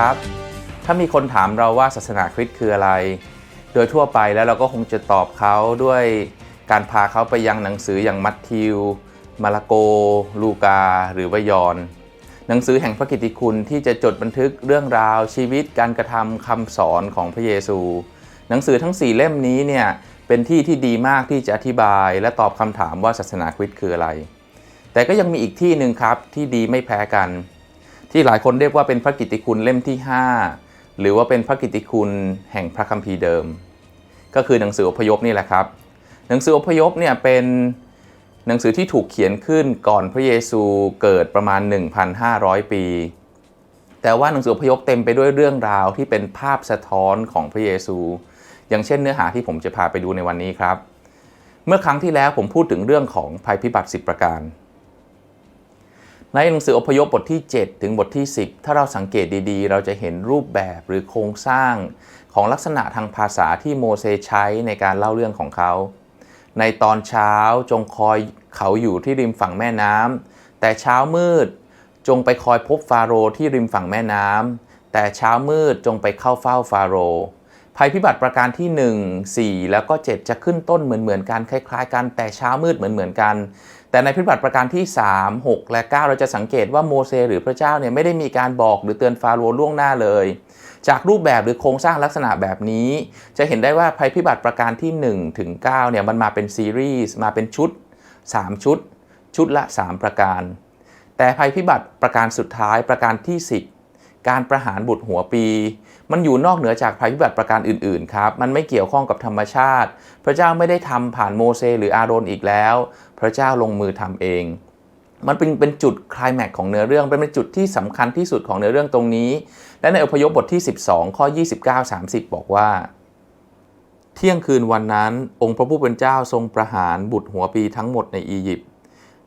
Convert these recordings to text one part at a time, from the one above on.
ครับ ถ้ามีคนถามเราว่าศาสนาคริสต์คืออะไร โดยทั่วไปแล้วเราก็คงจะตอบเขาด้วยการพาเขาไปยังหนังสืออย่างมัทธิว มาระโก ลูกา หรือว่ายอน หนังสือแห่งพระกิตติคุณที่จะจดบันทึกเรื่องราวชีวิตการกระทำคำสอนของพระเยซู หนังสือทั้ง 4 เล่มนี้เนี่ยเป็นที่ที่ดีมากที่จะอธิบาย และตอบคำถามว่าศาสนาคริสต์คืออะไร แต่ก็ยังมีอีกที่หนึ่งครับที่ดีไม่แพ้กัน ที่หลายคนเรียกว่าเป็นพระกิตติคุณเล่มที่ 5 หรือว่าเป็นพระกิตติคุณแห่งพระคัมภีร์เดิม ก็คือหนังสืออพยพนี่แหละครับ หนังสืออพยพเนี่ยเป็นหนังสือที่ถูกเขียนขึ้นก่อนพระเยซูเกิดประมาณ 1,500 ปี แต่ว่าหนังสืออพยพเต็มไปด้วยเรื่องราวที่เป็นภาพสะท้อนของพระเยซู อย่างเช่นเนื้อหาที่ผมจะพาไปดูในวันนี้ครับ เมื่อครั้งที่แล้วผมพูดถึงเรื่องของภัยพิบัติ 10 ประการ ในหนังสืออพยพบทที่ 7 ถึงบทที่ 10 ถ้าเราสังเกตดีๆ เราจะเห็นรูปแบบหรือโครงสร้างของลักษณะทางภาษาที่โมเสสใช้ในการเล่าเรื่องของเขา ในตอนเช้าจงคอยเขาอยู่ที่ริมฝั่งแม่น้ำแต่เช้ามืดจงไปคอยพบฟาโรห์ที่ริมฝั่งแม่น้ำแต่เช้ามืดจงไปเข้าเฝ้าฟาโรห์ภัยพิบัติประการที่ 1 4 แล้วก็ 7 จะขึ้นต้นเหมือนๆกันคล้าย ๆ กันแต่เช้ามืดเหมือนๆกัน แต่ในพิบัติประการที่ 3 6 และ 9 เราจะสังเกตว่าโมเสสหรือพระเจ้าเนี่ยไม่ได้มีการบอกหรือเตือนฟาโรห์ล่วงหน้าเลย จากรูปแบบหรือโครงสร้างลักษณะแบบนี้ จะเห็นได้ว่าภัยพิบัติประการที่1ถึง9เนี่ยมันมาเป็นซีรีส์มาเป็นชุด 3 ชุด ชุดละ 3 ประการ แต่ภัยพิบัติประการสุดท้ายประการที่ 10 การประหารบุตรหัวปี มันอยู่นอกเหนือจากภัยพิบัติประการอื่นๆครับ มันไม่เกี่ยวข้องกับธรรมชาติ พระเจ้าไม่ได้ทำผ่านโมเสสหรืออาโรนอีกแล้ว พระเจ้าลงมือทำเอง มันเป็นเป็นจุดคลายแม็กของเนื้อเรื่อง เป็นจุดที่สำคัญที่สุดของเนื้อเรื่องตรงนี้ และในอพยพบทที่ 12 ข้อ 29-30 บอกว่า เที่ยงคืนวันนั้น องค์พระผู้เป็นเจ้าทรงประหารบุตรหัวปีทั้งหมดในอียิปต์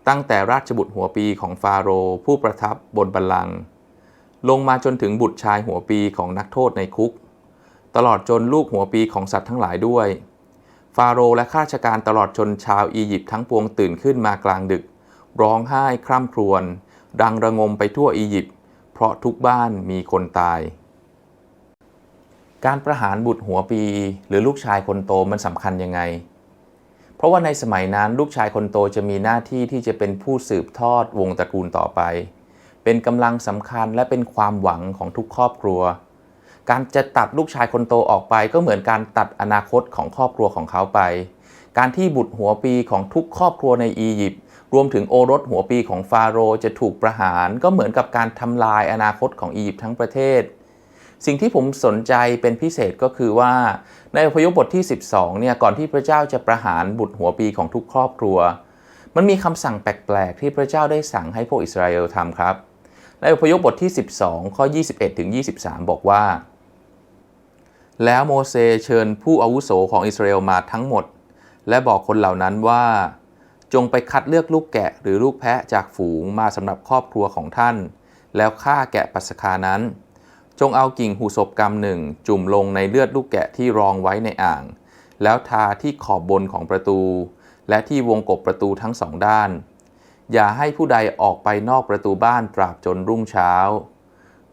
ตั้งแต่ราชบุตรหัวปีของฟาโรห์ผู้ประทับบนบัลลังก์ ลงมาจนถึงบุตรชายหัวปีของนักโทษในคุก ตลอดจนลูกหัวปีของสัตว์ทั้งหลายด้วย ฟาโรห์และข้าราชการตลอดจนชาวอียิปต์ทั้งปวงตื่นขึ้นมากลางดึก ร้องไห้คร่ำครวญดังระงมไปทั่วอียิปต์เพราะทุกบ้านมีคนตาย การประหารบุตรหัวปีหรือลูกชายคนโตมันสำคัญยังไง เพราะว่าในสมัยนั้นลูกชายคนโตจะมีหน้าที่ที่จะเป็นผู้สืบทอดวงตระกูลต่อไป เป็นกำลังสำคัญและเป็นความหวังของทุกครอบครัว การจะตัดลูกชายคนโตออกไปก็เหมือนการตัดอนาคตของครอบครัวของเขาไป การที่บุตรหัวปีของทุกครอบครัวในอียิปต์รวมถึงโอรสหัวปีของฟาโรห์จะถูกประหารก็เหมือนกับการทำลายอนาคตของอียิปต์ทั้งประเทศ สิ่งที่ผมสนใจเป็นพิเศษก็คือว่า ในอพยพบทที่ 12 เนี่ยก่อนที่พระเจ้าจะประหารบุตรหัวปีของทุกครอบครัว มันมีคำสั่งแปลก ๆ ที่พระเจ้าได้สั่งให้พวกอิสราเอลทำครับ ในอพยพบทที่ 12 ข้อ 21 ถึง 23 บอกว่า แล้วโมเสสเชิญผู้อาวุโสของอิสราเอลมาทั้งหมด และบอกคนเหล่านั้นว่า จงไปคัดเลือกลูกแกะหรือลูกแพะจากฝูงมาสำหรับครอบครัวของท่าน แล้วฆ่าแกะปัสคานั้น จงเอากิ่งหูศพกำหนึ่งจุ่มลงในเลือดลูกแกะที่รองไว้ในอ่าง แล้วทาที่ขอบบนของประตู และที่วงกบประตูทั้งสองด้าน อย่าให้ผู้ใดออกไปนอกประตูบ้านตราบจนรุ่งเช้า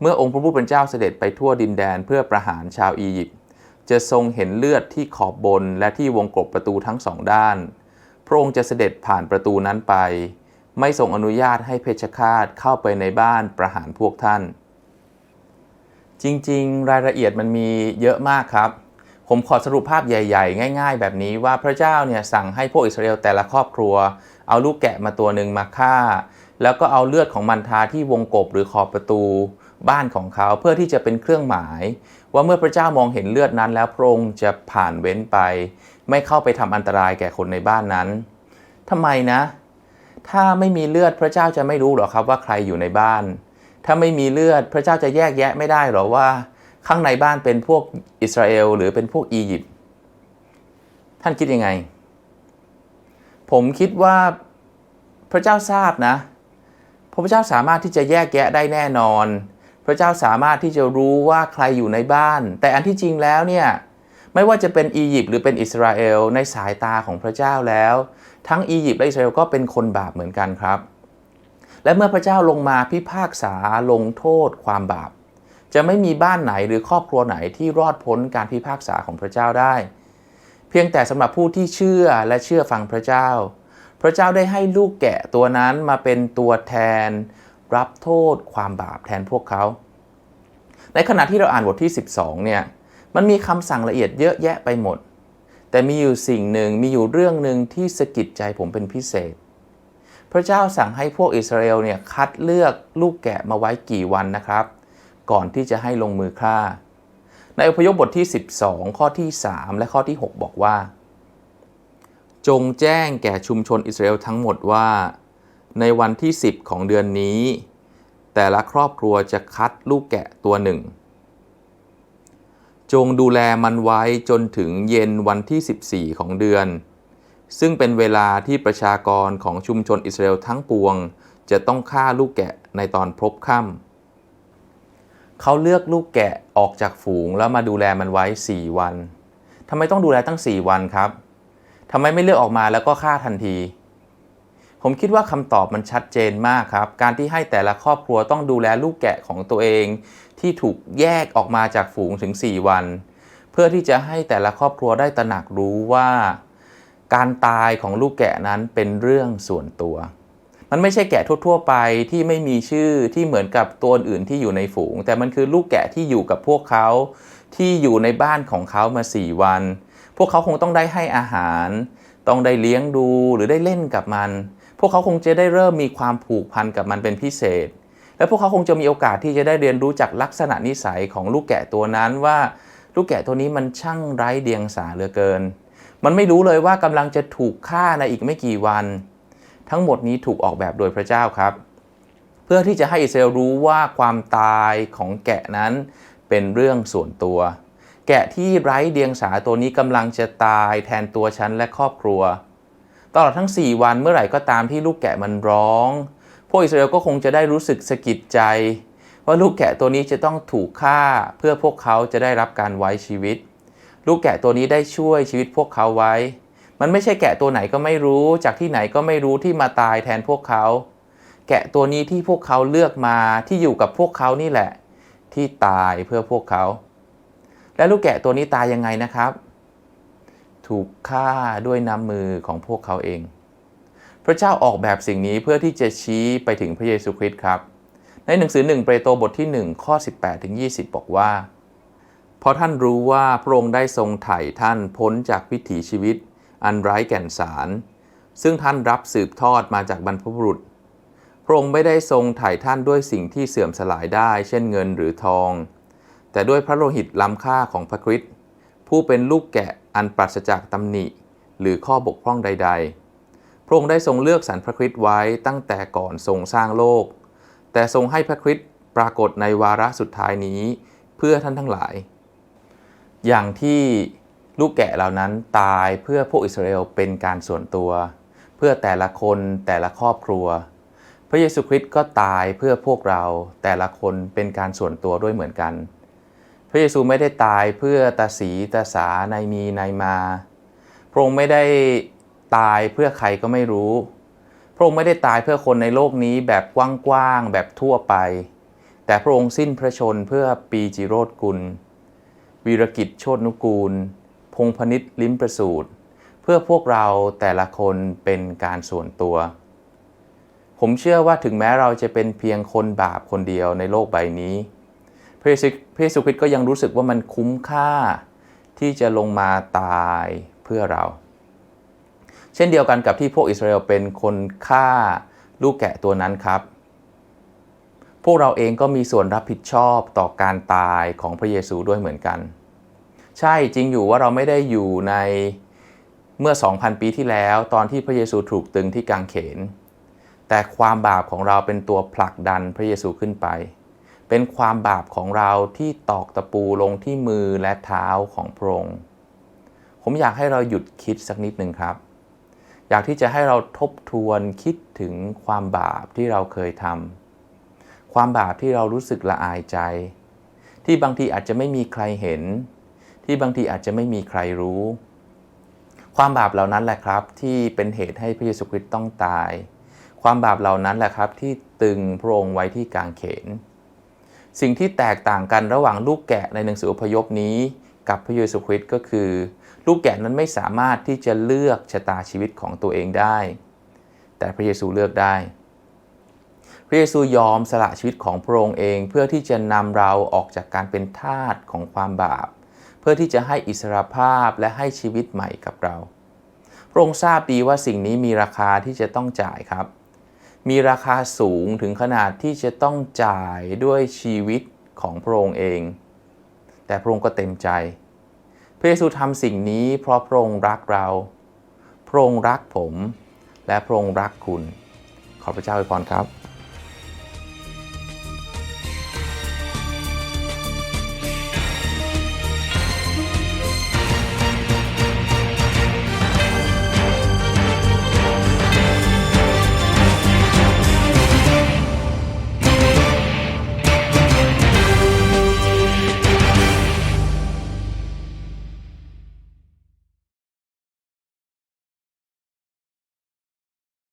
เมื่อองค์พระผู้เป็นเจ้าเสด็จไปทั่วดินแดนเพื่อประหารชาวอียิปต์จะทรงเห็นเลือดที่ขอบบนและที่วงกบประตูทั้งสองด้าน พระองค์จะเสด็จผ่านประตูนั้นไป ไม่ทรงอนุญาตให้เพชฌฆาตเข้าไปในบ้านประหารพวกท่าน จริงๆ รายละเอียดมันมีเยอะมากครับ ผมขอสรุปภาพใหญ่ ๆ ง่าย ๆ แบบนี้ว่าพระเจ้าเนี่ยสั่งให้พวกอิสราเอลแต่ละครอบครัว เอาลูกแกะมาตัวหนึ่งมาฆ่า แล้วก็เอาเลือดของมันทาที่วงกบหรือขอบประตูบ้านของเขาเพื่อที่จะเป็นเครื่องหมาย ว่าเมื่อพระเจ้ามองเห็นเลือดนั้นแล้วพระองค์จะผ่านเว้นไป ไม่เข้าไปทำอันตรายแก่คนในบ้านนั้นทำไมนะ ถ้าไม่มีเลือดพระเจ้าจะไม่รู้หรอครับว่าใครอยู่ในบ้าน ถ้าไม่มีเลือดพระเจ้าจะแยกแยะไม่ได้หรอว่า ข้างในบ้านเป็นพวกอิสราเอลหรือเป็นพวกอียิปต์ท่านคิดยังไง ผมคิดว่าพระเจ้าทราบนะ พระเจ้าสามารถที่จะแยกแยะได้แน่นอน พระเจ้าสามารถที่จะรู้ว่าใครอยู่ในบ้าน แต่อันที่จริงแล้วเนี่ยไม่ว่าจะเป็นอียิปต์หรือเป็นอิสราเอลในสายตาของพระเจ้าแล้ว ทั้งอียิปต์และอิสราเอลก็เป็นคนบาปเหมือนกันครับ และเมื่อพระเจ้าลงมาพิพากษาลงโทษความบาป จะไม่มีบ้านไหนหรือครอบครัวไหนที่รอดพ้นการพิพากษาของพระเจ้าได้ เพียงแต่สำหรับผู้ที่เชื่อและเชื่อฟังพระเจ้า พระเจ้าได้ให้ลูกแกะตัวนั้นมาเป็นตัวแทน รับโทษความบาปแทนพวกเขา ในขณะที่เราอ่านบทที่ 12เนี่ยมันมีคำสั่งละเอียดเยอะแยะไปหมด แต่มีอยู่สิ่งหนึ่งมีอยู่เรื่องหนึ่งที่สะกิดใจผมเป็นพิเศษ พระเจ้าสั่งให้พวกอิสราเอลเนี่ยคัดเลือกลูกแกะมาไว้กี่วันนะครับ ก่อนที่จะให้ลงมือฆ่า ในอพยพบทที่ 12 ข้อที่ 3 และข้อที่ 6 บอกว่า จงแจ้งแก่ชุมชนอิสราเอลทั้งหมดว่า ในวันที่ 10 ของเดือนนี้ แต่ละครอบครัวจะคัดลูกแกะตัวหนึ่ง จงดูแลมันไว้จนถึงเย็นวันที่ 14 ของเดือน ซึ่งเป็นเวลาที่ประชากรของชุมชนอิสราเอลทั้งปวง จะต้องฆ่าลูกแกะในตอนพบค่ำ เขาเลือกลูกแกะออกจากฝูงแล้วมาดูแลมันไว้ 4 วันทำไมต้องดูแลตั้ง 4 วันครับทำไมไม่เลือกออกมาแล้วก็ฆ่าทันที ผมคิดว่าคำตอบมันชัดเจนมากครับ การที่ให้แต่ละครอบครัวต้องดูแลลูกแกะของตัวเอง ที่ถูกแยกออกมาจากฝูงถึง 4 วัน เพื่อที่จะให้แต่ละครอบครัวได้ตระหนักรู้ว่า การตายของลูกแกะนั้นเป็นเรื่องส่วนตัว มันไม่ใช่แกะทั่ว ๆ ไปที่ไม่มีชื่อที่เหมือนกับตัวอื่นที่อยู่ในฝูง แต่มันคือลูกแกะที่อยู่กับพวกเขา ที่อยู่ในบ้านของเขามา 4 วัน พวกเขาคงต้องได้ให้อาหาร ต้องได้เลี้ยงดูหรือได้เล่นกับมัน พวกเขาคงจะได้เริ่มมีความผูกพันกับมันเป็นพิเศษ และพวกเขาคงจะมีโอกาสที่จะได้เรียนรู้จากลักษณะนิสัยของลูกแกะตัวนั้นว่า ลูกแกะตัวนี้มันช่างไร้เดียงสาเหลือเกิน มันไม่รู้เลยว่ากำลังจะถูกฆ่าในอีกไม่กี่วัน ทั้งหมดนี้ถูกออกแบบโดยพระเจ้าครับ เพื่อที่จะให้อิสราเอลรู้ว่าความตายของแกะนั้นเป็นเรื่องส่วนตัว แกะที่ไร้เดียงสาตัวนี้กำลังจะตายแทนตัวฉันและครอบครัว ตลอดทั้ง 4 วันเมื่อไหร่ก็ตามที่ลูกแกะมันร้อง พวกอิสราเอลก็คงจะได้รู้สึกสะกิดใจ ว่าลูกแกะตัวนี้จะต้องถูกฆ่าเพื่อพวกเขาจะได้รับการไว้ชีวิต ลูกแกะตัวนี้ได้ช่วยชีวิตพวกเขาไว้ มันไม่ใช่แกะตัวไหนก็ไม่รู้ จากที่ไหนก็ไม่รู้ที่มาตายแทนพวกเขา แกะตัวนี้ที่พวกเขาเลือกมาที่อยู่กับพวกเขานี่แหละ ที่ตายเพื่อพวกเขา และลูกแกะตัวนี้ตายยังไงนะครับ ถูกฆ่าด้วยน้ำมือของพวกเขาเอง พระเจ้าออกแบบสิ่งนี้เพื่อที่จะชี้ไปถึงพระเยซูคริสต์ครับ ในหนังสือ1เปโตรบทที่ 1 ข้อ 18ถึง20 บอกว่าเพราะท่านรู้ว่าพระองค์ได้ทรงไถ่ท่านพ้นจากวิถีชีวิต อันไร้แก่นสาร ซึ่งท่านรับสืบทอดมาจากบรรพบุรุษ พระองค์ไม่ได้ทรงไถ่ท่านด้วยสิ่งที่เสื่อมสลายได้ เช่นเงินหรือทอง แต่ด้วยพระโลหิตล้ำค่าของพระคริสต์ผู้เป็นลูกแกะอันปราศจากตำหนิ หรือข้อบกพร่องใด ๆ พระองค์ได้ทรงเลือกสรรพระคริสต์ไว้ตั้งแต่ก่อนทรงสร้างโลก แต่ทรงให้พระคริสต์ปรากฏในวาระสุดท้ายนี้ เพื่อท่านทั้งหลาย อย่างที่ ลูกแกะเหล่านั้นตายเพื่อพวกอิสราเอลเป็นการส่วนตัว เพื่อแต่ละคนแต่ละครอบครัว พระเยซูคริสต์ก็ตายเพื่อพวกเราแต่ละคนเป็นการส่วนตัวด้วยเหมือนกัน พระเยซูไม่ได้ตายเพื่อตาสีตาสานมีนมาพระองค์ไม่ได้ตายเพื่อใครก็ไม่รู้ พระองค์ไม่ได้ตายเพื่อคนในโลกนี้แบบกว้างๆแบบทั่วไป แต่พระองค์สิ้นพระชนเพื่อปีจิโรธกุลวีรกิจโชตนุกูล พงพนิษฐ์ลิ้มประสูตร เพื่อพวกเราแต่ละคนเป็นการส่วนตัว ผมเชื่อว่าถึงแม้เราจะเป็นเพียงคนบาปคนเดียวในโลกใบนี้พระเยซูพระเยซูคริสต์ก็ยังรู้สึกว่ามันคุ้มค่าที่จะลงมาตายเพื่อเรา เช่นเดียวกันกับที่พวกอิสราเอลเป็นคนฆ่าลูกแกะตัวนั้นครับ พวกเราเองก็มีส่วนรับผิดชอบต่อการตายของพระเยซูด้วยเหมือนกัน ใช่จริงอยู่ว่าเราไม่ได้อยู่ในเมื่อ 2,000 ปีที่แล้ว ตอนที่พระเยซูถูกตึงที่กางเขน แต่ความบาปของเราเป็นตัวผลักดันพระเยซูขึ้นไป เป็นความบาปของเราที่ตอกตะปูลงที่มือและเท้าของพระองค์ผมอยากให้เราหยุดคิดสักนิดหนึ่งครับ อยากที่จะให้เราทบทวนคิดถึงความบาปที่เราเคยทำความบาปที่เรารู้สึกละอายใจ ที่บางทีอาจจะไม่มีใครเห็น ที่บางทีอาจจะไม่มีใครรู้ ความบาปเหล่านั้นแหละครับ ที่เป็นเหตุให้พระเยซูคริสต์ต้องตาย ความบาปเหล่านั้นแหละครับ ที่ตึงพระองค์ไว้ที่กางเขน สิ่งที่แตกต่างกันระหว่างลูกแกะในหนังสืออพยพนี้ กับพระเยซูคริสต์ก็คือ ลูกแกะนั้นไม่สามารถที่จะเลือกชะตาชีวิตของตัวเองได้ แต่พระเยซูเลือกได้พระเยซูยอมสละชีวิตของพระองค์เองเพื่อที่จะนำเราออกจากการเป็นทาสของความบาป เพื่อที่จะให้อิสรภาพและให้ชีวิตใหม่กับเรา พระองค์ทราบดีว่าสิ่งนี้มีราคาที่จะต้องจ่ายครับ มีราคาสูงถึงขนาดที่จะต้องจ่ายด้วยชีวิตของพระองค์เอง แต่พระองค์ก็เต็มใจ พระเยซูทำสิ่งนี้เพราะพระองค์รักเรา พระองค์รักผม และพระองค์รักคุณ ขอพระเจ้าอวยพรครับ